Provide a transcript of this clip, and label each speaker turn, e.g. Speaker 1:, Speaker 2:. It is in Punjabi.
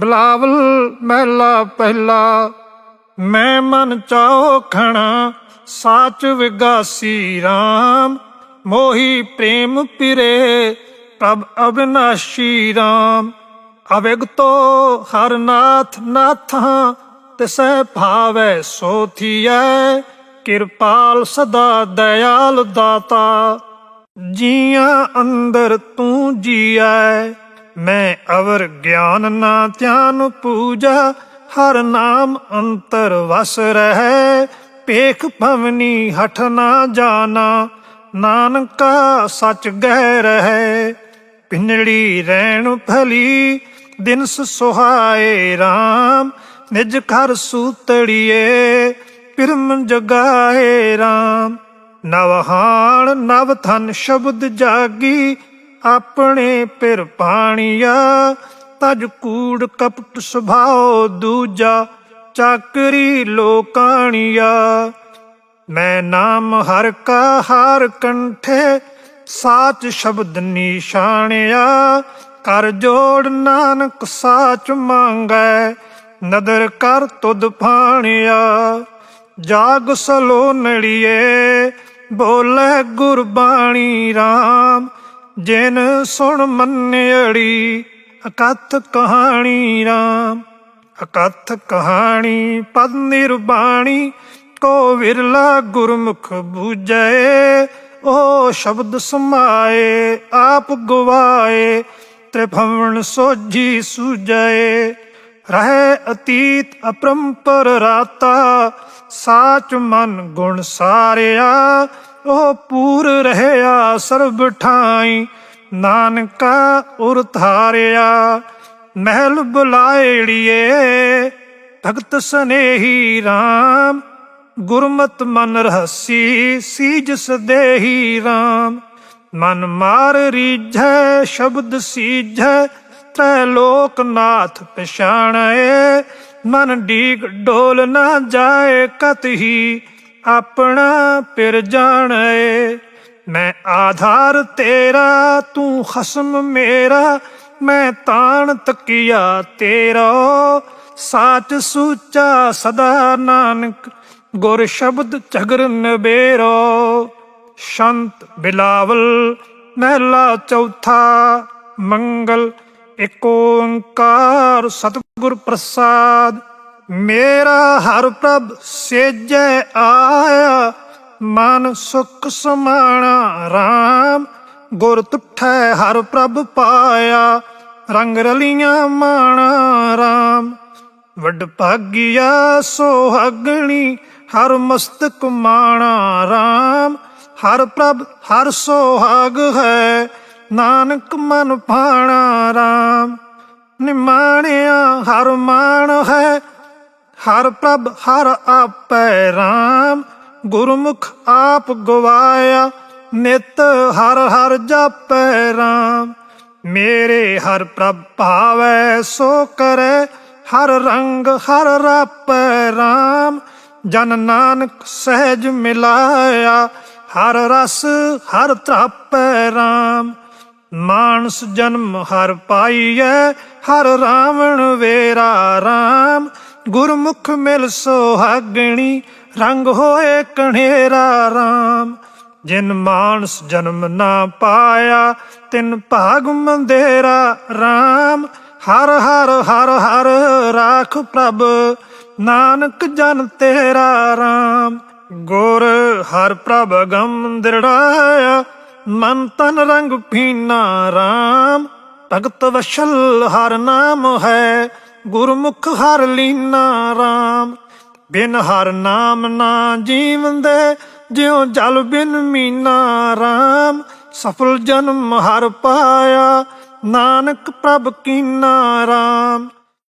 Speaker 1: ਬਲਾਵਲ ਮਹਿਲਾ ਪਹਿਲਾ, ਮੈਂ ਮਨ ਚਾਓ ਖਣਾ ਸਾਚ ਵਿਗਾਸੀ RAM ਮੋਹੀ ਪ੍ਰੇਮ ਪਿਰੇ ਪ੍ਰਭ ਅਬਿਨਾਸ਼ੀ RAM ਅਵਿਗਤੋ ਹਰ ਨਾਥ ਨਾਥਾਂ, ਤਿਸੈ ਭਾਵੈ ਸੋ ਥੀਐ, ਕਿਰਪਾਲ ਸਦਾ ਦਇਆਲ ਦਾਤਾ। ਜੀਆਂ ਅੰਦਰ ਤੂੰ ਜੀਐ ਮੈਂ ਅਵਰ ਗਿਆਨ ਨਾ ਧਿਆਨ ਪੂਜਾ, ਹਰ ਨਾਮ ਅੰਤਰ ਵਸ ਰਹਿ। ਪੇਖ ਭਵਨੀ ਹਠ ਨਾ ਜਾਣਾ, ਨਾਨਕਾ ਸਚ ਗਹਿ ਰਹਿ। ਪਿੰਨੜੀ ਰਹਿਣ ਫਲੀ ਦਿਨਸ ਸੁਹਾਏ RAM ਨਿਜ ਘਰ ਸੂਤੜੀਏ, ਪਿਰਮ ਜਗਾਏ RAM ਨਵਹਾਣ ਨਵ ਥਨ ਸ਼ਬਦ ਜਾਗੀ ਆਪਣੇ ਪਿਰ ਪਾਣੀਆ, ਤਜ ਕੂੜ ਕਪਟ ਸੁਭਾਓ ਦੂਜਾ, ਚਾਕਰੀ ਲੋਕਾਣੀਆ। ਮੈਂ ਨਾਮ ਹਰ ਕਾ ਹਾਰ ਕੰਠੇ, ਸਾਚ ਸ਼ਬਦ ਨਿਸ਼ਾਨਿਆ ਕਰ ਜੋੜ ਨਾਨਕ ਸਾਚ ਮੰਗੈ, ਨਦਰ ਕਰ ਤੁਧ ਫਾਣਿਆ ਜਾਗ ਸਲੋ ਨੜੀਏ, ਬੋਲੇ ਗੁਰਬਾਣੀ RAM ਜਿਨ ਸੁਣ ਮੰਨਿਆੜੀ ਅਕਥ ਕਹਾਣੀ RAM ਅਕਥ ਕਹਾਣੀ ਪਦ ਨਿਰਬਾਣੀ, ਕੋ ਵਿਰਲਾ ਗੁਰਮੁਖ ਬੂਝੈ। ਉਹ ਸ਼ਬਦ ਸਮਾਏ, ਆਪ ਗਵਾਏ, ਤ੍ਰਿਭਵਨ ਸੋਝੀ ਸੂਝੈ। ਰਹੇ ਅਤੀਤ ਅਪਰੰਪਰ ਰਾਤਾ, ਸਾਚ ਮਨ ਗੁਣ ਸਾਰਿਆ, ਉਹ ਪੂਰ ਰਹਿਆ ਸਰਬ ਠਾਈ, ਨਾਨਕਾ ਉਰ ਧਾਰਿਆ। ਮਹਿਲ ਬੁਲਾਇੜੀਏ ਭਗਤ ਸਨੇਹੀ RAM ਗੁਰਮਤ ਮਨ ਰਹਸੀ ਸੀਜ ਸਦੇਹੀ RAM ਮਨ ਮਾਰ ਰੀਝੈ, ਸ਼ਬਦ ਸੀਝੈ ਤ੍ਰੈ ਲੋਕਨਾਥ ਪਛਾਣੈ, ਮਨ ਡੀਕ ਡੋਲ ਨਾ ਜਾਏ ਕਤ ਹੀ, ਆਪਣਾ ਪਿਰ ਜਾਣੈ। ਮੈਂ ਆਧਾਰ ਤੇਰਾ, ਤੂੰ ਖਸਮ ਮੇਰਾ, ਮੈਂ ਤਾਣ ਤਕੀਆ ਤੇਰਾ। ਸਾਚ ਸੂਚਾ ਸਦਾ ਨਾਨਕ, ਗੁਰ ਸ਼ਬਦ ਝਗਰ ਨਬੇਰੋ। ਸ਼ੰਤ ਬਿਲਾਵਲ, ਮਹਿਲਾ ਚੌਥਾ ਮੰਗਲ ਏਕ ਓੰਕਾਰ ਸਤਿਗੁਰ ਪ੍ਰਸਾਦ, ਮੇਰਾ ਹਰ ਪ੍ਰਭ ਸੇਜੈ ਆਇਆ, ਮਨ ਸੁਖ ਸਮਾਣਾ RAM ਗੁਰ ਤੁਠੈ ਹਰ ਪ੍ਰਭ ਪਾਇਆ, ਰੰਗ ਰਲੀਆਂ ਮਾਣਾ RAM ਵੱਡ ਭਾਗਿਆ ਸੁਹਾਗਣੀ, ਹਰ ਮਸਤਕ ਮਾਣਾ RAM ਹਰ ਪ੍ਰਭ ਹਰ ਸੋਹਾਗ ਹੈ ਨਾਨਕ ਮਨ ਭਾਣਾ RAM ਨਿਮਾਣਿਆ ਹਰ ਮਾਣ ਹੈ, ਹਰ ਪ੍ਰਭ ਹਰ ਆਪੈ RAM ਗੁਰਮੁਖ ਆਪ ਗਵਾਇਆ, ਨਿਤ ਹਰ ਹਰ ਜਾਪੈ RAM ਮੇਰੇ ਹਰ ਪ੍ਰਭ ਭਾਵੈ, ਸੋ ਕਰੈ, ਹਰ ਰੰਗ ਹਰ ਰਾਪੈ RAM ਜਨ ਨਾਨਕ ਸਹਿਜ ਮਿਲਾਇਆ, ਹਰ ਰਸ ਹਰ ਤ੍ਰਾਪੈ RAM ਮਾਨਸ ਜਨਮ ਹਰ ਪਾਈਐ, ਹਰ ਰਾਵਣ ਵੇਰਾ RAM ਗੁਰਮੁਖ ਮਿਲ ਸੁਹਾਗਣੀ, ਰੰਗ ਹੋਏ ਕਣੇਰਾ RAM ਜਿਨ ਮਾਨਸ ਜਨਮ ਨਾ ਪਾਇਆ, ਤਿਨ ਭਾਗ ਮੰਦੇਰਾ RAM ਹਰ ਹਰ ਹਰ ਹਰ ਰਾਖ ਪ੍ਰਭ, ਨਾਨਕ ਜਨ ਤੇਰਾ RAM ਗੁਰ ਹਰ ਪ੍ਰਭ ਗਮ ਦ੍ਰਿੜਾਇਆ ਮਨ ਤਨ ਰੰਗ ਭੀਨਾ RAM ਭਗਤ ਵਸ਼ਲ ਹਰ ਨਾਮ ਹੈ, ਗੁਰਮੁਖ ਹਰ ਲੀਨਾ RAM ਬਿਨ ਹਰ ਨਾਮ ਨਾ ਜੀਵੰਦੇ, ਜਿਉ ਜਲ ਬਿਨ ਮੀਨਾ RAM ਸਫਲ ਜਨਮ ਹਰ ਪਾਇਆ, ਨਾਨਕ ਪ੍ਰਭ ਕੀਨਾ RAM